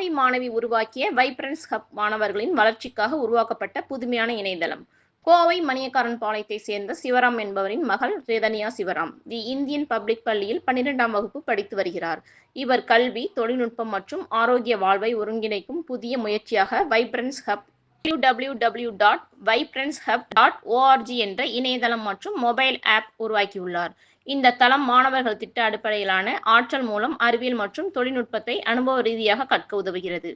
கோவை மாணவி உருவாக்கிய vibrance hub மாணவர்களின் வளர்ச்சிக்காக உருவாக்கப்பட்ட புதுமையான இணையதளம். கோவை மணியக்காரன் பாளையத்தை சேர்ந்த சிவராம் என்பவரின் மகள் Rethaniya Sivaram. The Indian public பள்ளியில் பன்னிரெண்டாம் வகுப்பு படித்து வருகிறார். இவர் கல்வி தொழில்நுட்பம் மற்றும் ஆரோக்கிய வாழ்வை ஒருங்கிணைக்கும் புதிய முயற்சியாக Vibrance Hub www.vibrancehub.org dot Vibrance Hub dot ORG என்ற இணையதளம் மற்றும் மொபைல் ஆப் உருவாக்கியுள்ளார். இந்த தளம் மாணவர்கள் திட்ட அடிப்படையிலான ஆற்றல் மூலம் அறிவியல் மற்றும் தொழில்நுட்பத்தை அனுபவ ரீதியாக கற்க உதவுகிறது.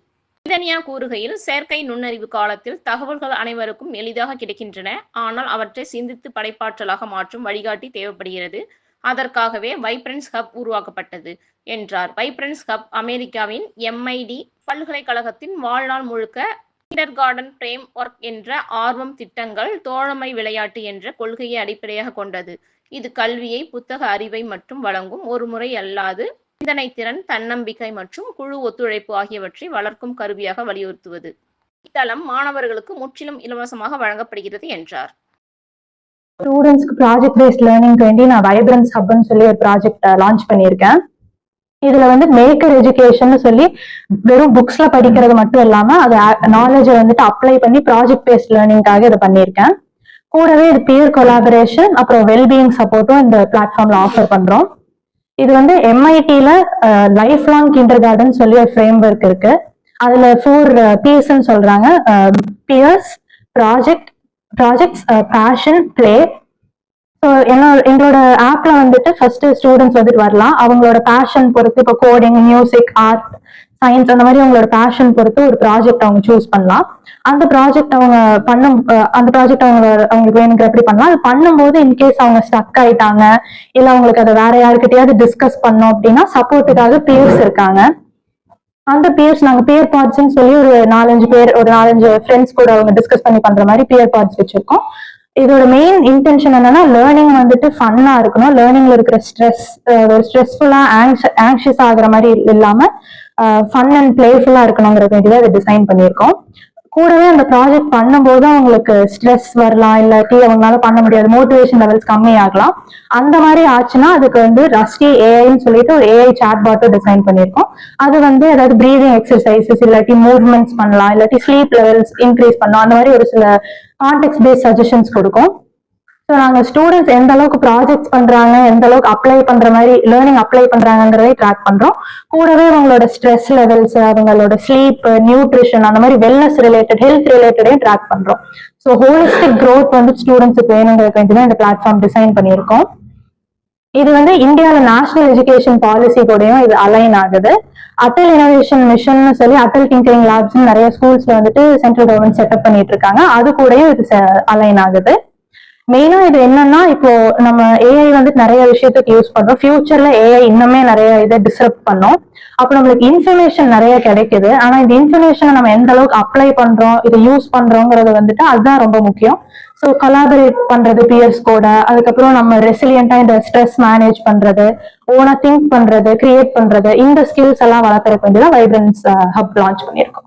இதனியா கூறுகையில் செயற்கை நுண்ணறிவு காலத்தில் தகவல்கள் அனைவருக்கும் எளிதாக கிடைக்கின்றன. ஆனால் அவற்றை சிந்தித்து படைப்பாற்றலாக மாற்றும் வழிகாட்டி தேவைப்படுகிறது. அதற்காகவே வைப்ரன்ஸ் ஹப் உருவாக்கப்பட்டது என்றார். வைப்ரன்ஸ் ஹப் அமெரிக்காவின் எம்ஐடி பல்கலைக்கழகத்தின் வாழ்நாள் முழுக்க கிண்டர் கார்டன் பிரேம் ஒர்க் என்ற ஆர்வம் திட்டங்கள் தோழமை விளையாட்டு என்ற கொள்கையை அடிப்படையாக கொண்டது. இது கல்வியை புத்தக அறிவை மற்றும் வழங்கும் ஒரு முறை அல்லாது சிந்தனை திறன் தன்னம்பிக்கை மற்றும் குழு ஒத்துழைப்பு ஆகியவற்றை வளர்க்கும் கருவியாக வலியுறுத்துவது. இத்தளம் மாணவர்களுக்கு முற்றிலும் இலவசமாக வழங்கப்படுகிறது என்றார். ஸ்டூடெண்ட்ஸ்க்கு ப்ராஜெக்ட் பேஸ்ட் லேர்னிங் வேண்டி நான் வைப்ரன்ஸ் ஹப்னு சொல்லி ஒரு ப்ராஜெக்ட் லான்ச் பண்ணியிருக்கேன். இதுல வந்து மேக்கர் எஜுகேஷன் சொல்லி வெறும் புக்ஸ்ல படிக்கிறது மட்டும் இல்லாம அது நாலேஜை வந்துட்டு அப்ளை பண்ணி ப்ராஜெக்ட் பேஸ்ட் லேர்னிங்காக இதை பண்ணியிருக்கேன். கூடவே இது பியர் கொலாபரேஷன் அப்புறம் வெல்பீயிங் சப்போர்ட்டும் இந்த பிளாட்ஃபார்ம்ல ஆஃபர் பண்றோம். இது வந்து எம்ஐடியில லைஃப் லாங் கிண்டர் கார்டன் சொல்லி ஒரு ஃப்ரேம் ஒர்க் இருக்கு. அதுல ஃபோர் பிஎஸ்ன்னு சொல்றாங்க. Peers project projects passion play எங்களோட ஆப்ல வந்துட்டு ஃபர்ஸ்ட் ஸ்டூடெண்ட்ஸ் வந்துட்டு வரலாம். அவங்களோட பேஷன் பொறுத்து இப்போ கோடிங் மியூசிக் ஆர்ட் சயின்ஸ் அந்த மாதிரி அவங்களோட பேஷன் பொறுத்து ஒரு ப்ராஜெக்ட் அவங்க சூஸ் பண்ணலாம். அந்த ப்ராஜெக்ட் அவங்க பண்ணும் அந்த ப்ராஜெக்ட் அவங்க அவங்களுக்கு வேணுங்கிற எப்படி பண்ணலாம். அது பண்ணும்போது இன்கேஸ் அவங்க ஸ்டக் ஆயிட்டாங்க இல்லை அவங்களுக்கு அதை வேற யாருக்கிட்டையாவது டிஸ்கஸ் பண்ணோம் அப்படின்னா சப்போர்ட்டுக்காக பியர்ஸ் இருக்காங்க. அந்த பியர்ஸ் நாங்க பியர் பார்ட்ஸ்ன்னு சொல்லி ஒரு நாலஞ்சு பேர் ஒரு நாலஞ்சு ஃப்ரெண்ட்ஸ் கூட அவங்க டிஸ்கஸ் பண்ணி பண்ற மாதிரி பியர் பார்ட்ஸ் வச்சிருக்கோம். இதோட மெயின் இன்டென்ஷன் என்னன்னா லேர்னிங் வந்துட்டு ஃபன்னா இருக்கணும். லேர்னிங்ல இருக்கிற ஸ்ட்ரெஸ் ஒரு ஸ்ட்ரெஸ்ஃபுல்லா ஆங்ஷியஸ் ஆகுற மாதிரி இல்லாம ஃபன் அண்ட் பிளேஃபுல்லா இருக்கணுங்கிறது இதுவே அதை டிசைன் பண்ணியிருக்கோம். கூடவே அந்த ப்ராஜெக்ட் பண்ணும்போது அவங்களுக்கு ஸ்ட்ரெஸ் வரலாம் இல்லாட்டி அவங்களால பண்ண முடியாது மோட்டிவேஷன் லெவல்ஸ் கம்மியாகலாம். அந்த மாதிரி ஆச்சுன்னா அதுக்கு வந்து ரஸ்டி ஏஐன்னு சொல்லிட்டு ஒரு ஏஐ சாட் பாட்டும் டிசைன் பண்ணியிருக்கோம். அது வந்து ஏதாவது ப்ரீதிங் எக்ஸசைசஸ் இல்லாட்டி மூவ்மெண்ட்ஸ் பண்ணலாம் இல்லாட்டி ஸ்லீப் லெவல்ஸ் இன்க்ரீஸ் பண்ணலாம். அந்த மாதிரி ஒரு சில கான்டெக்ட் பேஸ்ட் சஜஷன்ஸ் கொடுக்கும். ஸோ நாங்கள் ஸ்டூடெண்ட்ஸ் எந்த அளவுக்கு ப்ராஜெக்ட்ஸ் பண்றாங்க எந்த அளவுக்கு அப்ளை பண்ற மாதிரி லேர்னிங் அப்ளை பண்றாங்கிறதை ட்ராக் பண்றோம். கூடவே அவங்களோட ஸ்ட்ரெஸ் லெவல்ஸ் அவங்களோட ஸ்லீப் நியூட்ரிஷன் அந்த மாதிரி வெல்னஸ் ரிலேட்டட் ஹெல்த் ரிலேட்டடையும் ட்ராக் பண்றோம். ஸோ ஹோலிஸ்டிக் க்ரோத் வந்து ஸ்டூடெண்ட்ஸுக்கு வேணுங்கிறதுக்கு வேண்டி தான் இந்த பிளாட்ஃபார்ம் டிசைன் பண்ணியிருக்கோம். இது வந்து இந்தியாவில் நேஷனல் எஜுகேஷன் பாலிசி கூடயும் இது அலைன் ஆகுது. அட்டல் இனோவேஷன் மிஷன் சொல்லி அட்டல் டிங்கரிங் லேப்ஸ் நிறைய ஸ்கூல்ஸ்ல வந்துட்டு சென்ட்ரல் கவர்மெண்ட் செட்டப் பண்ணிட்டு இருக்காங்க. அது கூடயும் இது அலைன் ஆகுது. மெயினா இது என்னன்னா இப்போ நம்ம ஏஐ வந்து நிறைய விஷயத்துக்கு யூஸ் பண்றோம். ஃபியூச்சர்ல ஏஐ இன்னுமே நிறைய இதை டிஸ்டர்ப் பண்ணோம். அப்போ நம்மளுக்கு இன்ஃபர்மேஷன் நிறைய கிடைக்குது. ஆனா இந்த இன்ஃபர்மேஷனை நம்ம எந்த அளவுக்கு அப்ளை பண்றோம் இதை யூஸ் பண்றோங்கிறது வந்துட்டு அதுதான் ரொம்ப முக்கியம். ஸோ கலாபரேட் பண்றது பியர்ஸ் கூட அதுக்கப்புறம் நம்ம ரெசிலியண்டா இந்த ஸ்ட்ரெஸ் மேனேஜ் பண்றது ஓனா திங்க் பண்றது கிரியேட் பண்றது இந்த ஸ்கில்ஸ் எல்லாம் வளர்க்கறதுக்கு வேண்டியதான் வைப்ரன்ஸ் ஹப் லான்ச் பண்ணியிருக்கோம்.